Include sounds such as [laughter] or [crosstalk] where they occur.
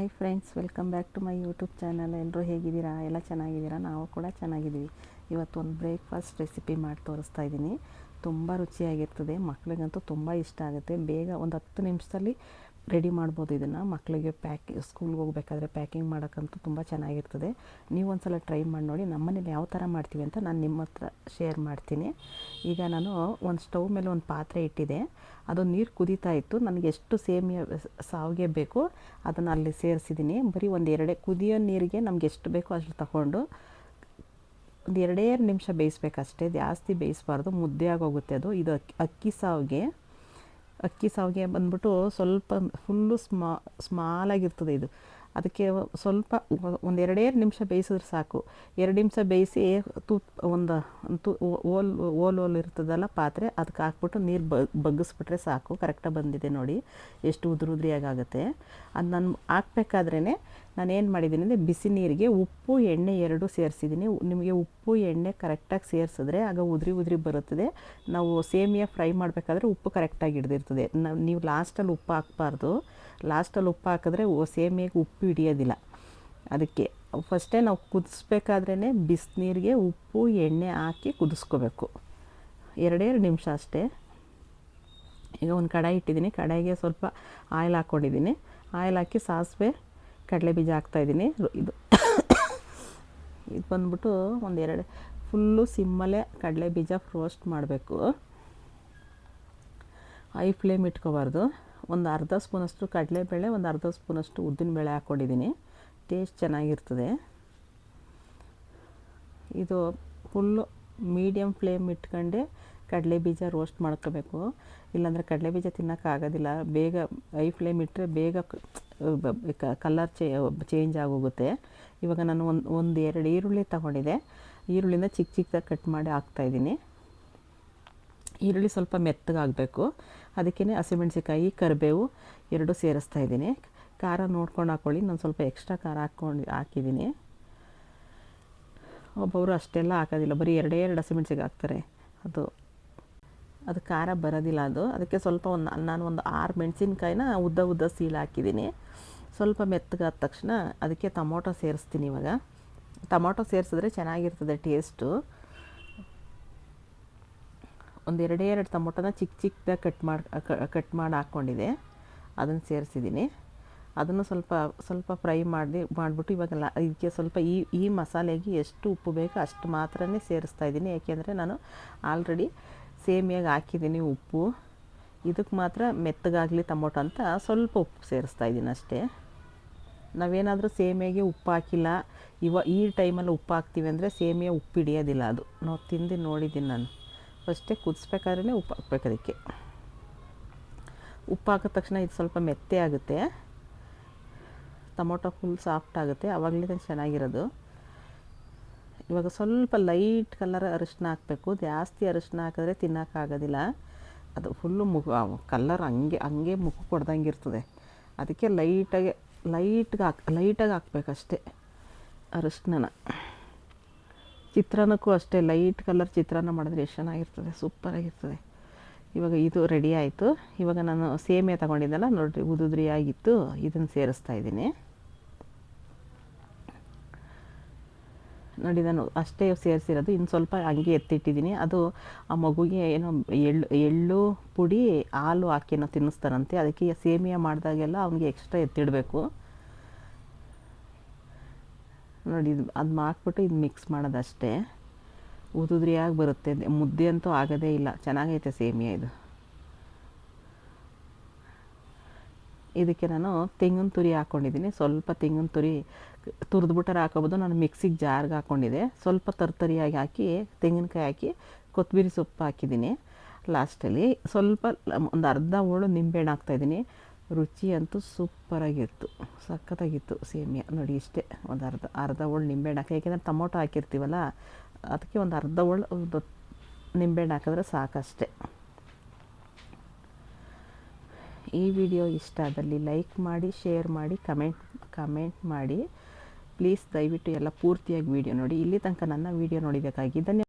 Hi friends welcome back to my YouTube channel ಎಲ್ಲರೂ ಹೇಗಿದ್ದೀರಾ? ಎಲ್ಲ ಚೆನ್ನಾಗಿದ್ದೀರಾ? ನಾವು ಕೂಡ ಚೆನ್ನಾಗಿದ್ದೀವಿ. ಇವತ್ತು ಒಂದು ಬ್ರೇಕ್ಫಾಸ್ಟ್ ರೆಸಿಪಿ ಮಾಡಿ ತೋರಿಸ್ತಾ ಇದ್ದೀನಿ. ತುಂಬ ರುಚಿಯಾಗಿರ್ತದೆ. ಮಕ್ಕಳಿಗಂತೂ ತುಂಬ ಇಷ್ಟ ಆಗುತ್ತೆ. ಬೇಗ ಒಂದು ಹತ್ತು ನಿಮಿಷದಲ್ಲಿ ರೆಡಿ ಮಾಡ್ಬೋದು ಇದನ್ನು. ಮಕ್ಕಳಿಗೆ ಪ್ಯಾಕ್, ಸ್ಕೂಲ್ಗೆ ಹೋಗ್ಬೇಕಾದ್ರೆ ಪ್ಯಾಕಿಂಗ್ ಮಾಡೋಕ್ಕಂತೂ ತುಂಬ ಚೆನ್ನಾಗಿರ್ತದೆ. ನೀವು ಒಂದು ಸಲ ಟ್ರೈ ಮಾಡಿ ನೋಡಿ ನಮ್ಮನೇಲಿ ಯಾವ ಥರ ಮಾಡ್ತೀವಿ ಅಂತ ನಾನು ನಿಮ್ಮ ಹತ್ರ ಶೇರ್ ಮಾಡ್ತೀನಿ. ಈಗ ನಾನು ಒಂದು ಸ್ಟವ್ ಮೇಲೆ ಒಂದು ಪಾತ್ರೆ ಇಟ್ಟಿದೆ. ಅದು ನೀರು ಕುದೀತಾ ಇತ್ತು. ನನಗೆ ಎಷ್ಟು ಸೇಮಿಯ ಸಾವಿಗೆ ಬೇಕು ಅದನ್ನು ಅಲ್ಲಿ ಸೇರಿಸಿದ್ದೀನಿ. ಬರೀ ಒಂದು ಎರಡೇ ಕುದಿಯೋ ನೀರಿಗೆ ನಮ್ಗೆ ಎಷ್ಟು ಬೇಕೋ ಅಷ್ಟು ತಗೊಂಡು ಒಂದು ಎರಡೇ ನಿಮಿಷ ಬೇಯಿಸ್ಬೇಕಷ್ಟೇ. ಜಾಸ್ತಿ ಬೇಯಿಸ್ಬಾರ್ದು. ಮುದ್ದೆ ಆಗೋಗುತ್ತೆ ಅದು. ಇದು ಅಕ್ಕಿ ಅಕ್ಕಿ ಸಾವಿಗೆ. ಅಕ್ಕಿ ಸಾವಿಗೆ ಬಂದ್ಬಿಟ್ಟು ಸ್ವಲ್ಪ ಫುಲ್ಲು ಸ್ಮಾ ಸ್ಮಾಲಾಗಿರ್ತದೆ ಇದು. ಅದಕ್ಕೆ ಸ್ವಲ್ಪ ಒಂದು ಎರಡೇ ನಿಮಿಷ ಬೇಯಿಸಿದ್ರೆ ಸಾಕು. ಎರಡು ನಿಮಿಷ ಬೇಯಿಸಿ ತುಪ್ಪ ಒಂದು ತು, ಓಲ್ ಓಲ್ ಓಲ್ ಇರ್ತದಲ್ಲ ಪಾತ್ರೆ, ಅದಕ್ಕೆ ಹಾಕ್ಬಿಟ್ಟು ನೀರು ಬಗ್ಗಿಸ್ಬಿಟ್ರೆ ಸಾಕು. ಕರೆಕ್ಟಾಗಿ ಬಂದಿದೆ ನೋಡಿ. ಎಷ್ಟು ಉದುರು ಉದುರಿಯಾಗುತ್ತೆ ಅದು ನಾನು ಹಾಕ್ಬೇಕಾದ್ರೇ ನಾನು ಏನು ಮಾಡಿದ್ದೀನಿ ಅಂದರೆ ಬಿಸಿ ನೀರಿಗೆ ಉಪ್ಪು, ಎಣ್ಣೆ ಎರಡು ಸೇರಿಸಿದ್ದೀನಿ. ನಿಮಗೆ ಉಪ್ಪು, ಎಣ್ಣೆ ಕರೆಕ್ಟಾಗಿ ಸೇರಿಸಿದ್ರೆ ಆಗ ಉದುರಿ ಉದುರಿ ಬರುತ್ತದೆ. ನಾವು ಸೇಮಿಯ ಫ್ರೈ ಮಾಡಬೇಕಾದ್ರೆ ಉಪ್ಪು ಕರೆಕ್ಟಾಗಿ ಹಿಡಿದಿರ್ತದೆ. ನಾವು ನೀವು ಲಾಸ್ಟಲ್ಲಿ ಉಪ್ಪು ಹಾಕ್ಬಾರ್ದು. ಲಾಸ್ಟಲ್ಲಿ ಉಪ್ಪು ಹಾಕಿದ್ರೆ ಸೇಮಿಯಾಗಿ ಉಪ್ಪು ಹಿಡಿಯೋದಿಲ್ಲ. ಅದಕ್ಕೆ ಫಸ್ಟೇ ನಾವು ಕುದಿಸ್ಬೇಕಾದ್ರೇ ಬಿಸಿನೀರಿಗೆ ಉಪ್ಪು, ಎಣ್ಣೆ ಹಾಕಿ ಕುದಿಸ್ಕೋಬೇಕು. ಎರಡೆರಡು ನಿಮಿಷ ಅಷ್ಟೇ. ಈಗ ಒಂದು ಕಡಾಯಿ ಇಟ್ಟಿದ್ದೀನಿ. ಕಡಾಯಿಗೆ ಸ್ವಲ್ಪ ಆಯಿಲ್ ಹಾಕ್ಕೊಂಡಿದ್ದೀನಿ ಆಯಿಲ್ ಹಾಕಿ ಸಾಸಿವೆ ಕಡಲೆ ಬೀಜ ಹಾಕ್ತಾಯಿದ್ದೀನಿ ಇದು [coughs] ಇದು ಬಂದ್ಬಿಟ್ಟು ಒಂದೆರಡು ಫುಲ್ಲು ಸಿಮ್ಮಲ್ಲೇ ಕಡಲೆ ಬೀಜ ರೋಸ್ಟ್ ಮಾಡಬೇಕು. ಐ ಫ್ಲೇಮ್ ಇಟ್ಕೋಬಾರ್ದು. ಒಂದು ಅರ್ಧ ಸ್ಪೂನಷ್ಟು ಕಡಲೆಬೇಳೆ, ಒಂದು ಅರ್ಧ ಸ್ಪೂನಷ್ಟು ಉದ್ದಿನಬೇಳೆ ಹಾಕ್ಕೊಂಡಿದ್ದೀನಿ. ಟೇಸ್ಟ್ ಚೆನ್ನಾಗಿರ್ತದೆ. ಇದು ಫುಲ್ಲು ಮೀಡಿಯಮ್ ಫ್ಲೇಮ್ ಇಟ್ಕೊಂಡೆ ಕಡಲೆ ಬೀಜ ರೋಸ್ಟ್ ಮಾಡ್ಕೋಬೇಕು. ಇಲ್ಲಾಂದರೆ ಕಡಲೆ ಬೀಜ ತಿನ್ನೋಕ್ಕಾಗೋದಿಲ್ಲ ಬೇಗ ಐ ಫ್ಲೇಮ್ ಇಟ್ಟರೆ ಬೇಗ ಕಲರ್ ಚೇ ಚೇಂಜ್ ಆಗೋಗುತ್ತೆ. ಇವಾಗ ನಾನು ಒಂದು ಒಂದು ಎರಡು ಈರುಳ್ಳಿ ತಗೊಂಡಿದ್ದೆ ಈರುಳ್ಳಿನ ಚಿಕ್ಕ ಚಿಕ್ಕದಾಗಿ ಕಟ್ ಮಾಡಿ ಹಾಕ್ತಾಯಿದ್ದೀನಿ ಈರುಳ್ಳಿ ಸ್ವಲ್ಪ ಮೆತ್ತಗಾಗಬೇಕು. ಅದಕ್ಕೇ ಹಸಿಮೆಣ್ಸಿಕಾಯಿ ಕರಿಬೇವು ಎರಡು ಸೇರಿಸ್ತಾ ಇದ್ದೀನಿ. ಖಾರ ನೋಡ್ಕೊಂಡು ಹಾಕ್ಕೊಳ್ಳಿ ನಾನು ಸ್ವಲ್ಪ ಎಕ್ಸ್ಟ್ರಾ ಖಾರ ಹಾಕ್ಕೊಂಡು, ಹಾಕಿದ್ದೀನಿ. ಒಬ್ಬೊಬ್ಬರು ಅಷ್ಟೆಲ್ಲ ಹಾಕೋದಿಲ್ಲ. ಬರೀ ಎರಡೇ ಎರಡು ಹಸಿಮೆಣ್ಸಿಗೆ ಹಾಕ್ತಾರೆ. ಅದು ಅದು ಖಾರ ಬರೋದಿಲ್ಲ ಅದು. ಅದಕ್ಕೆ ಸ್ವಲ್ಪ ಒಂದು ನಾನು ಒಂದು ಆರು ಮೆಣಸಿನ್ಕಾಯಿನ ಉದ್ದ ಉದ್ದ ಸೀಳು ಹಾಕಿದ್ದೀನಿ. ಸ್ವಲ್ಪ ಮೆತ್ತಗಾದ ತಕ್ಷಣ ಅದಕ್ಕೆ ಟೊಮೊಟೊ ಸೇರಿಸ್ತೀನಿ ಇವಾಗ. ಟೊಮೊಟೊ ಸೇರಿಸಿದ್ರೆ ಚೆನ್ನಾಗಿರ್ತದೆ ಟೇಸ್ಟು. ಒಂದು ಎರಡೇ ಎರಡು ಟೊಮೊಟೊನ ಚಿಕ್ಕ ಚಿಕ್ಕದಾಗಿ ಕಟ್ ಮಾಡಿ ಕಟ್ ಮಾಡಿ ಹಾಕ್ಕೊಂಡಿದೆ. ಅದನ್ನು ಸೇರಿಸಿದ್ದೀನಿ. ಅದನ್ನು ಸ್ವಲ್ಪ ಸ್ವಲ್ಪ ಫ್ರೈ ಮಾಡಿ ಮಾಡಿಬಿಟ್ಟು ಇವಾಗೆಲ್ಲ ಇದಕ್ಕೆ ಸ್ವಲ್ಪ ಈ ಈ ಮಸಾಲೆಗೆ ಎಷ್ಟು ಉಪ್ಪು ಬೇಕೋ ಅಷ್ಟು ಮಾತ್ರನೇ ಸೇರಿಸ್ತಾ ಇದ್ದೀನಿ. ಏಕೆಂದರೆ ನಾನು ಆಲ್ರೆಡಿ ಸೇಮಿಯಾಗಿ ಹಾಕಿದ್ದೀನಿ ಉಪ್ಪು. ಇದಕ್ಕೆ ಮಾತ್ರ ಮೆತ್ತಗಾಗಲಿ ಟೊಮೊಟೊ ಅಂತ ಸ್ವಲ್ಪ ಉಪ್ಪು ಸೇರಿಸ್ತಾ ಇದ್ದೀನಿ ಅಷ್ಟೇ. ನಾವೇನಾದರೂ ಸೇಮಿಯಾಗೆ ಉಪ್ಪು ಹಾಕಿಲ್ಲ. ಇವ ಈ ಟೈಮಲ್ಲಿ ಉಪ್ಪು ಹಾಕ್ತೀವಿ ಅಂದರೆ ಸೇಮಿಯಾ ಉಪ್ಪು ಹಿಡಿಯೋದಿಲ್ಲ ಅದು. ನಾವು ತಿಂದು ನೋಡಿದ್ದೀನಿ ನಾನು. ಫಸ್ಟೇ ಕುದಿಸ್ಬೇಕಾದ್ರೆ ಉಪ್ಪು ಹಾಕ್ಬೇಕು ಅದಕ್ಕೆ. ಉಪ್ಪು ಹಾಕಿದ ತಕ್ಷಣ ಇದು ಸ್ವಲ್ಪ ಮೆತ್ತೆ ಆಗುತ್ತೆ. ಟೊಮೊಟೊ ಫುಲ್ ಸಾಫ್ಟ್ ಆಗುತ್ತೆ. ಆವಾಗಲೇ ಚೆನ್ನಾಗಿರೋದು. ಇವಾಗ ಸ್ವಲ್ಪ ಲೈಟ್ ಕಲರ್ ಅರಿಶಿನ ಹಾಕಬೇಕು. ಜಾಸ್ತಿ ಅರಿಶಿನ ಹಾಕಿದ್ರೆ ತಿನ್ನೋಕ್ಕಾಗೋದಿಲ್ಲ ಅದು ಫುಲ್ಲು ಮುಖ ಕಲ್ಲರ್ ಹಂಗೆ ಹಂಗೆ ಮುಖ ಕೊಡ್ದಂಗೆ ಇರ್ತದೆ. ಅದಕ್ಕೆ ಲೈಟಾಗಿ, ಲೈಟ್ಗೆ ಹಾಕಿ, ಲೈಟಾಗಿ ಹಾಕ್ಬೇಕಷ್ಟೇ ಅರಿಶಿನ ಚಿತ್ರಾನ್ನಕ್ಕೂ ಅಷ್ಟೇ ಲೈಟ್ ಕಲರ್ ಚಿತ್ರಾನ್ನ ಮಾಡಿದ್ರೆ ಎಷ್ಟು ಚೆನ್ನಾಗಿರ್ತದೆ ಸೂಪರಾಗಿರ್ತದೆ ಇವಾಗ ಇದು ರೆಡಿ ಆಯಿತು. ಇವಾಗ ನಾನು ಸೇಮೆ ತಗೊಂಡಿದ್ದೆಲ್ಲ ನೋಡಿರಿ ಉದುದ್ರಿ ಆಗಿತ್ತು ಇದನ್ನು ಸೇರಿಸ್ತಾ ಇದ್ದೀನಿ. ನೋಡಿ, ನಾನು ಅಷ್ಟೇ ಸೇರಿಸಿರೋದು. ಇನ್ನು ಸ್ವಲ್ಪ ಹಂಗೆ ಎತ್ತಿಟ್ಟಿದ್ದೀನಿ. ಅದು ಆ ಮಗುಗೆ ಏನೋ ಎಳ್ಳು ಎಳ್ಳು ಪುಡಿ, ಹಾಲು ಹಾಕಿ ತಿನ್ನಿಸ್ತಾರಂತೆ. ಅದಕ್ಕೆ ಸೇಮಿಯಾ ಮಾಡಿದಾಗೆಲ್ಲ ಅವನಿಗೆ ಎಕ್ಸ್ಟ್ರಾ ಎತ್ತಿಡಬೇಕು. ನೋಡಿ, ಇದು ಅದು ಹಾಕ್ಬಿಟ್ಟು ಇದು ಮಿಕ್ಸ್ ಮಾಡೋದಷ್ಟೇ. ಉದುದ್ರಿಯಾಗಿ ಬರುತ್ತೆ. ಮುದ್ದೆ ಅಂತೂ ಆಗೋದೇ ಇಲ್ಲ. ಚೆನ್ನಾಗೈತೆ ಸೇಮಿಯಾ ಇದು. ಇದಕ್ಕೆ ನಾನು ತೆಂಗಿನ ತುರಿ ಹಾಕ್ಕೊಂಡಿದ್ದೀನಿ ಸ್ವಲ್ಪ ತೆಂಗಿನ ತುರಿ ತುರಿದ್ಬಿಟ್ಟಾರೆ ಹಾಕೋಬೋದು. ನಾನು ಮಿಕ್ಸಿಗೆ ಜಾರ್ಗೆ ಹಾಕ್ಕೊಂಡಿದ್ದೆ ಸ್ವಲ್ಪ ತರ್ತರಿಯಾಗಿ ಹಾಕಿ, ತೆಂಗಿನಕಾಯಿ ಹಾಕಿ ಕೊತ್ತಂಬರಿ ಸೊಪ್ಪು ಹಾಕಿದ್ದೀನಿ ಲಾಸ್ಟಲ್ಲಿ. ಸ್ವಲ್ಪ ಒಂದು ಅರ್ಧ ಹೋಳು ನಿಂಬೆಹಣ್ಣು ಹಾಕ್ತಾಯಿದ್ದೀನಿ ರುಚಿ ಅಂತೂ ಸೂಪರಾಗಿತ್ತು. ಸಖತ್ತಾಗಿತ್ತು ಸೇಮಿಯಾ. ನೋಡಿ ಇಷ್ಟೇ. ಒಂದು ಅರ್ಧ ಅರ್ಧ ಹೋಳು ನಿಂಬೆಹಣ್ಣು ಹಾಕಿ. ಯಾಕೆಂದರೆ ಟೊಮೊಟೊ ಹಾಕಿರ್ತೀವಲ್ಲ, ಅದಕ್ಕೆ ಒಂದು ಅರ್ಧ ಹೋಳು ಒಂದು ನಿಂಬೆಹಣ್ಣು ಹಾಕಿದ್ರೆ ಸಾಕಷ್ಟೆ. ಈ ವಿಡಿಯೋ ಇಷ್ಟ ಆದಲ್ಲಿ ಲೈಕ್ ಮಾಡಿ, ಶೇರ್ ಮಾಡಿ, ಕಮೆಂಟ್ ಕಮೆಂಟ್ ಮಾಡಿ. ಪ್ಲೀಸ್ ದಯವಿಟ್ಟು ಎಲ್ಲ ಪೂರ್ತಿಯಾಗಿ ವಿಡಿಯೋ ನೋಡಿ. ಇಲ್ಲಿ ತನಕ ನನ್ನ ವಿಡಿಯೋ ನೋಡಿದ್ದಕ್ಕಾಗಿ ಧನ್ಯವಾದ.